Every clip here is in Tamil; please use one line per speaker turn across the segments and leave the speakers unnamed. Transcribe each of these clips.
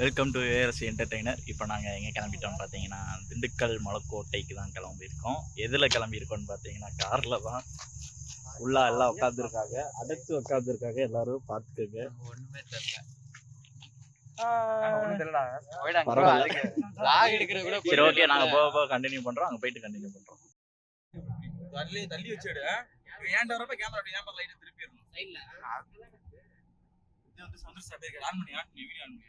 வெல்கம் டு ஏஆர்சி என்டர்டெய்னர் இப்போ நாங்கள் எங்கே கிளம்பிட்டோம் பார்த்தீங்கன்னா திண்டுக்கல் மலைக்கோட்டைக்கு தான் கிளம்பியிருக்கோம். எதில் கிளம்பியிருக்கோம்னு பார்த்தீங்கன்னா காரில் தான். உள்ளா எல்லாம் உட்காந்துருக்காங்க அடைச்சு உட்காந்துருக்காங்க எல்லாரும் பார்த்துக்கோங்க
ஒண்ணுமே தெரியல.
சரி ஓகே நாங்கள் போக போக கண்டினியூ பண்ணுறோம் அங்கே போயிட்டு கண்டினியூ பண்ணுறோம்
தள்ளி தள்ளி வச்சுடு. ஏன்டா வரப்ப கேமரா அப்படி ஏன் லைட் திருப்பிடணும்
சைடுல
இது வந்து சந்தோஷ் அப்படியே ஆன் பண்ணி ஆன் பண்ணி வீடியோ ஆன் பண்ணி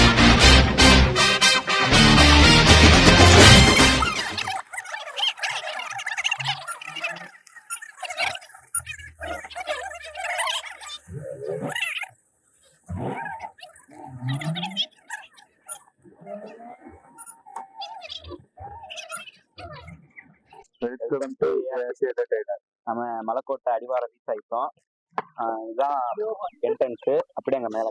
வெல்கம் டு
நம்ம மலைக்கோட்டை அடிவாரம் ரீச் ஆயிட்டோம் இதுதான் என்ட்ரன்ஸ் அப்படியே அங்க மேல.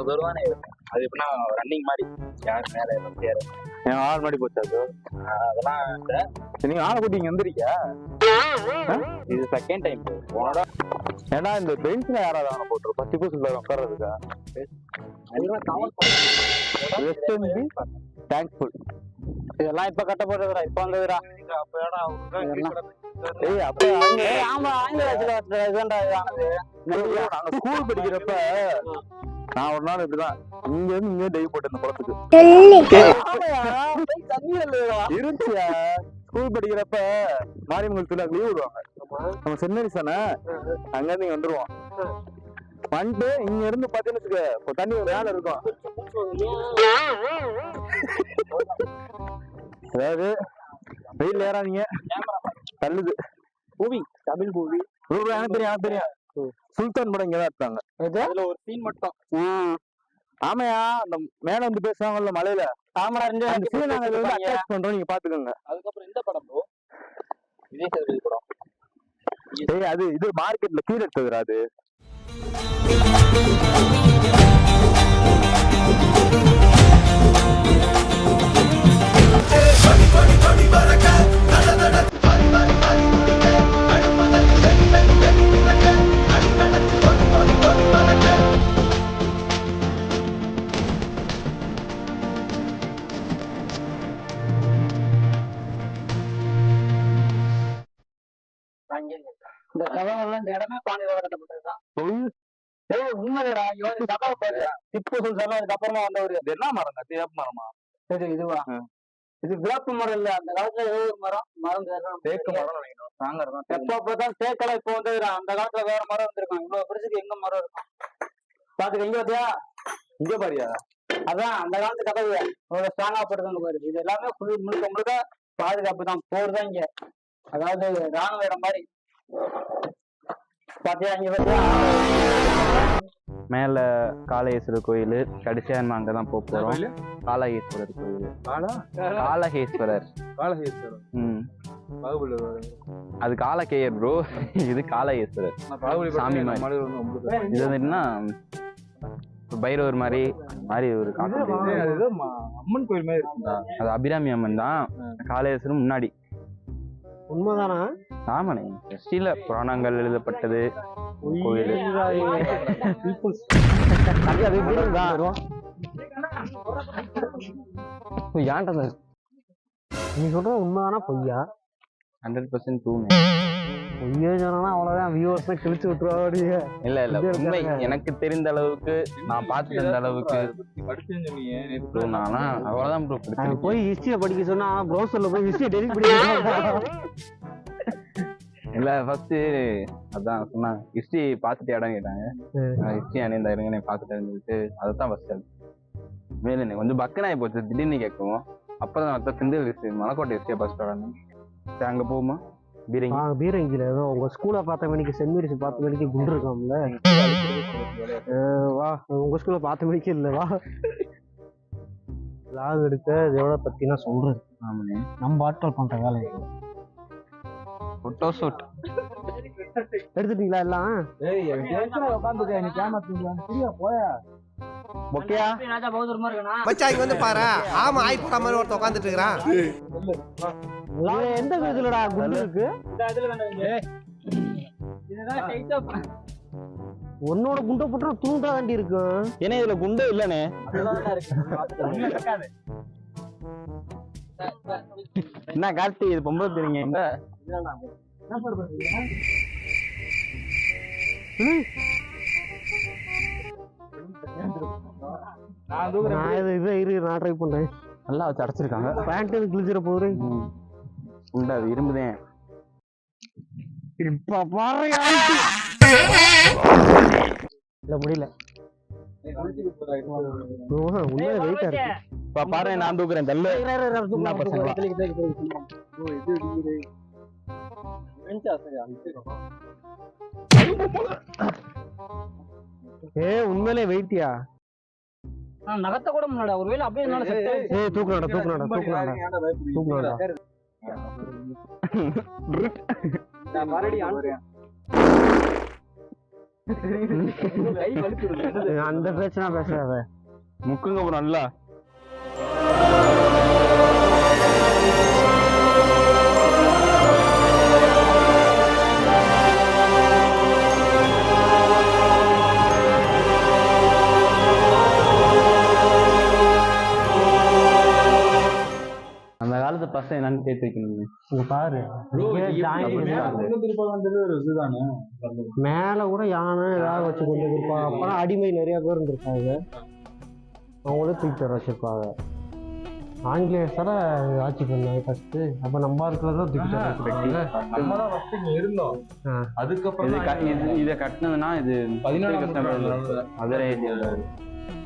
அவ்வளோ தூரம்
அது எப்படின்னா ரன்னிங் மாதிரி. யார் மேல ஏற முடியாது. என் ஆள் மாடி போச்சு அது அதெல்லாம் இல்ல. சரி, நீங்க ஆளை கூட்டி இங்க வந்துருக்கியா? இது செகண்ட் டைம் போனடா ஏன்னா இந்த பெஞ்ச்ல யாராவது அவனை போட்டுரு. பத்து பூசில் உட்கார்றதுக்கா? தேங்க்ஃபுல் இதெல்லாம் இப்ப கட்ட போடுறதுடா இப்ப வந்ததுடா. ஏய் அப்ப ஆமா நாங்க ஸ்கூல் படிக்கிறப்ப நான் ஒரு நாள் இப்படிதான் இங்க இருந்து இங்கே டைவ் போட்டேன் இந்த குளத்துக்கு. இருந்துச்சியா ஸ்கூல் படிக்கிறப்ப மாரியம்மன் லீவ் விடுவாங்க. நம்ம சென்னரி தானே அங்க இருந்து இங்க வந்துருவோம். வந்துட்டு இங்க இருந்து பாத்தீங்கன்னு தண்ணி ஒரு வேலை இருக்கும். அதாவது வெயில் ஏறாதீங்க. தள்ளுது. பூவி தமிழ் பூவி எனக்கு தெரியும் எனக்கு தெரியும். சுல்தான் படம் இங்கதான் எடுத்தாங்க. அதுல ஒரு சீன் மட்டும். ஆமையா அந்த மேல வந்து பேசுவாங்கல்ல மலையில. ஆமாடா அந்த சீன் நாங்க வந்து அட்டாச் பண்றோம் நீங்க பாத்துக்கோங்க.
அதுக்கப்புறம் இந்த படம் ப்ரோ விஜய் சேதுபதி படம்.
ஏய் அது இது மார்க்கெட்ல கீழே எடுத்ததுடா அது.
இந்த கதவெல்லாம் இந்த இடமே பாண்டியரால கட்டப்பட்டதுதான் உண்மைடா இவன் கதவை பாரு. திப்பு சுல்தான் அதுக்கப்புறமா
இது என்ன மரம்? தேப்பு மரமா?
இது இதுவா? இது வேப்ப மரம் இல்ல. அந்த காலத்துல ஏதோ ஒரு மரம். மரம்
தேக்கு மரம் நினைக்கணும் தான்
எப்ப அப்பதான் தேக்கெல்லாம் இப்போ அந்த காலத்துல வேற மரம் வந்திருக்கும் இவ்வளவு பெருசுக்கு எங்க மரம் இருக்கும்? பாத்துக்க எங்க பாத்தியா?
இங்க பாரியா?
அதான் அந்த காலத்து கதவு. இவ்வளவு ஸ்ட்ராங்கா போட்டுருக்காங்க பாரு. இது எல்லாமே முழுக்க முழுக்க பாதுகாப்பு தான் போர் தான் இங்க. அதாவது ராணுவ இடம் மாதிரி. இங்க
மேல காளகேஸ்வரர் கோயில் கடைசியா நம்ம அங்கதான் போக போறோம். காளகேஸ்வரர் கோயில். காளகேஸ்வரர்.
காலஹேஸ்வரர்
ம். அது காலகேயர் ப்ரோ இது காளகேஸ்வரர்.
பாகுபலி
சாமி மாதிரி. இது வந்து என்ன
பைரவர் மாதிரி மாதிரி ஒரு
அம்மன் கோயில் மாதிரி
அது அபிராமி அம்மன் தான். காலேஸ்வரம் முன்னாடி.
உண்மைதானா?
ஆமாண்ணே. ஹிஸ்டரியில புராணங்கள் எழுதப்பட்டது. கோயில்.
ஏன்டா நீ சொல்றது உண்மைதானா பொய்யா?
ஹண்ட்ரட் பர்சன்ட்
சொன்னா அவ்வளவுதான் வியூவர்ஸ் கிழிச்சு விட்டுருவாடிய
இல்ல இல்ல. உண்மை. எனக்கு தெரிந்த அளவுக்கு நான் பார்த்துட்டு இருந்த அளவுக்கு. நானா அவ்வளவுதான் ப்ரூ
அங்க போய் ஹிஸ்டரியை படிக்க சொன்னா ப்ரௌசர்ல போய் ஹிஸ்டரி டெலிட் பண்ணி
இல்ல ஃபர்ஸ்ட் அதான் சொன்னாங்க. ஹிஸ்டரி பார்த்துட்டு இடம் கேட்டாங்க. ஹிஸ்டரி அணிந்த இருங்க பார்த்துட்டு சொல்லிட்டு அதுதான் ஃபர்ஸ்ட் மேல கொஞ்சம் பக்கனாகி போச்சு. திடீர்னு கேட்கவும் அப்புறம் மற்ற சிந்தில் ஹிஸ்டரி மலைக்கோட்டை ஹிஸ்டரியை ஃபர்ஸ்ட் வரணும் அங்க போகுமா பீரங்கி?
ஆ பீரங்கில ஏதோ உங்க ஸ்கூலை பார்த்த மணிக்கு சென்ட் மேரிஸ் பார்த்த மணிக்கு குண்டு இருக்காம்ல? வா. உங்க ஸ்கூல்ல பார்த்த மணிக்கு இல்ல வா. லாக் எடுக்க பத்தி நான் சொல்றேன்
ஆமாண்ணே.
நம்ம ஆட்கள் பண்ற வேலை
ஃபோட்டோ ஷூட்
எடுத்துட்டீங்களா எல்லாம்?
போயா?
இங்க வந்து பாரு. ஆமா ஆய் போற மாதிரி ஒருத்தன் உட்காந்துட்டு இருக்கிறான்.
எந்த விதத்துலடா குண்டு இருக்கு? உன்னோட குண்டை போட்டா தூண்டா தாண்டி இருக்கும்
ஏன்னா இதுல குண்டே இல்லனே. என்ன கார்த்தி இது பொம்பளை தெரியுங்க எங்க
நான் தூக்குறேன்.
நான் இது இதை இரு நான் ட்ரை பண்றேன்.
நல்லா வச்சு அடைச்சிருக்காங்க.
பேண்ட் கிழிச்சிட போகுது.
உண்டா அது இரும்புதேன்
இப்ப பாரு இல்ல முடியல ஓஹோ, உண்மையிலே வெயிட்டா இருக்கு
இப்ப பாரு நான் தூக்குறேன் தள்ளு.
ஏ உண்மையிலே வெயிட்டியா
நகத்த கூட முன்னாடி ஒருவேளை அப்படியே
தூக்குனாடா தூக்குனாடா தூக்குனாடா தூக்குனாடா அந்த பிரச்சனை பேசுறாத
முக்குங்க bro நல்லா கேட்டு வைக்கணும்
இங்க பாரு மேல கூட யானை ஏதாவது வச்சு கொண்டு இருப்பாங்க. அப்பதான் அடிமை நிறைய பேர் இருந்திருப்பாங்க. அவங்களே தூக்கி தர வச்சிருப்பாங்க. ஆங்கிலேயர்ஸால ஆட்சி பண்ணாங்க ஃபர்ஸ்ட் அப்ப நம்ம இருக்கிறத தூக்கி தர வச்சிருப்பாங்க
நம்ம தான் ஃபர்ஸ்ட் இங்க இருந்தோம். அதுக்கப்புறம்
இது கட்டினதுன்னா இது
நூற்றாண்டுல
மதுரை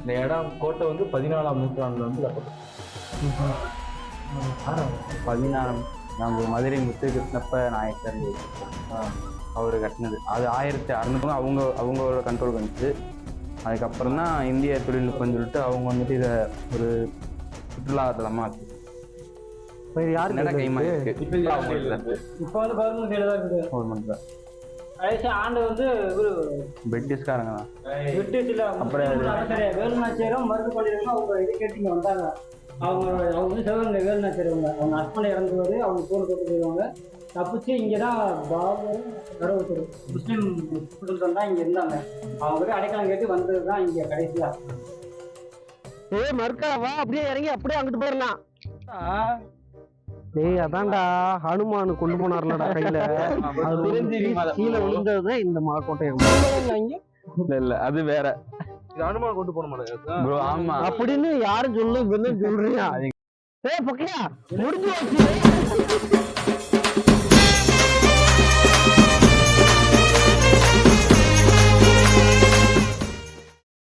இந்த இடம் கோட்டை வந்து பதினாலாம் நூற்றாண்டுல வந்து கட்டப்பட்டது.
பதினாறாம் நம்ம மதுரை முத்து கிருஷ்ணப்ப நாயக்கர் அவர் கட்டினது. அது ஆயிரத்தி அறுநூறு அவங்க அவங்களோட கண்ட்ரோல் வந்துச்சு அதுக்கப்புறம் தான் இந்திய தொழில்நுட்பம் சொல்லிட்டு அவங்க வந்துட்டு இதை ஒரு சுற்றுலா தலமா ஆச்சு
இப்ப இது யாருக்கு
என்னடா கைமா
இருக்கு?
இருக்கு?
இப்ப இது யாருக்கு இல்ல?
இப்போ வந்து கவர்மெண்ட் கையில தான் இருக்குது.
கவர்மெண்ட் தான்
கடைசி ஆண்டு வந்து இவரு
பிரிட்டிஷ்காரங்க தான்.
பிரிட்டிஷ்ல
அப்புறம்
வேலுநாச்சியரும் மருந்து பள்ளியிலும் அவங்க வந்தாங்க. அவங்க அவங்க வந்து சிவகங்கை வேலுநாச்சியர் அவங்க அவங்க ஹஸ்பண்ட் இறந்தவர் அவங்க போர் போட்டு போயிடுவாங்க. தப்பிச்சு இங்கே தான் பாபரும் யாரோ ஒருத்தர் முஸ்லீம் குடும்பம் தான் இங்கே இருந்தாங்க. அவங்க கிட்ட அடைக்கலம் கேட்டு வந்தது தான் இங்கே கடைசியா.
ஏய் மறுக்கா வா. அப்படியே இறங்கி அப்படியே அங்கிட்டு போயிடலாம். டேய் அதான்டா. ஹனுமான் கொண்டு போனார்லடா கையில. அது? கீழே விழுந்தது இந்த மலைக்கோட்டை
இல்ல இல்ல. அது வேற.
கொண்டு போன மாட்டேங்குது
ஆமா.
அப்படின்னு யாரும் சொல்லு சொல்றியா? ஏ பக்கையா